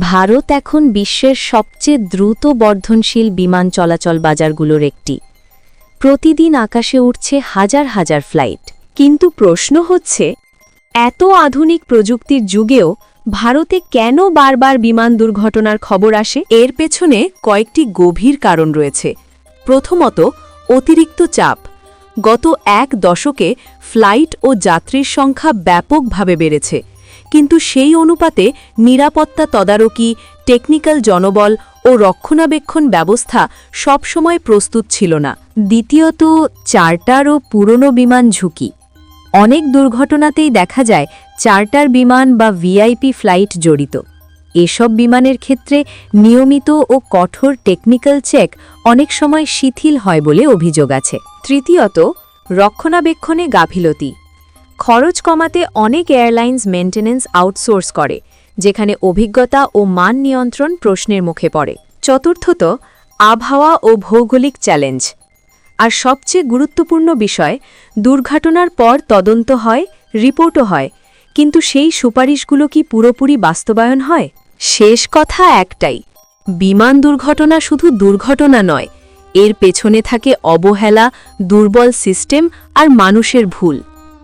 ভারত এখন বিশ্বের সবচেয়ে দ্রুত বর্ধনশীল বিমান চলাচল বাজারগুলোর একটি। প্রতিদিন আকাশে উঠছে হাজার হাজার ফ্লাইট। কিন্তু প্রশ্ন হচ্ছে, এত আধুনিক প্রযুক্তির যুগেও ভারতে কেন বারবার বিমান দুর্ঘটনার খবর আসে? এর পেছনে কয়েকটি গভীর কারণ রয়েছে। প্রথমত, অতিরিক্ত চাপ। গত এক দশকে ফ্লাইট ও যাত্রীর সংখ্যা ব্যাপকভাবে বেড়েছে। কিন্তু সেই অনুপাতে নিরাপত্তা তদারকি, টেকনিক্যাল জনবল ও রক্ষণাবেক্ষণ ব্যবস্থা সবসময় প্রস্তুত ছিল না। দ্বিতীয়ত, চার্টার ও পুরনো বিমান ঝুঁকি। অনেক দুর্ঘটনাতেই দেখা যায় চার্টার বিমান বা ভিআইপি ফ্লাইট জড়িত। এসব বিমানের ক্ষেত্রে নিয়মিত ও কঠোর টেকনিক্যাল চেক অনেক সময় শিথিল হয় বলে অভিযোগ আছে। তৃতীয়ত, রক্ষণাবেক্ষণে গাফিলতি। খরচ কমাতে অনেক এয়ারলাইন্স মেনটেন্যান্স আউটসোর্স করে, যেখানে অভিজ্ঞতা ও মান নিয়ন্ত্রণ প্রশ্নের মুখে পড়ে। চতুর্থত, আবহাওয়া ও ভৌগোলিক চ্যালেঞ্জ। আর সবচেয়ে গুরুত্বপূর্ণ বিষয়, দুর্ঘটনার পর তদন্ত হয়, রিপোর্টও হয়। কিন্তু সেই সুপারিশগুলো কি পুরোপুরি বাস্তবায়ন হয়? শেষ কথা একটাই, বিমান দুর্ঘটনা শুধু দুর্ঘটনা নয়, এর পেছনে থাকে অবহেলা, দুর্বল সিস্টেম আর মানুষের ভুল।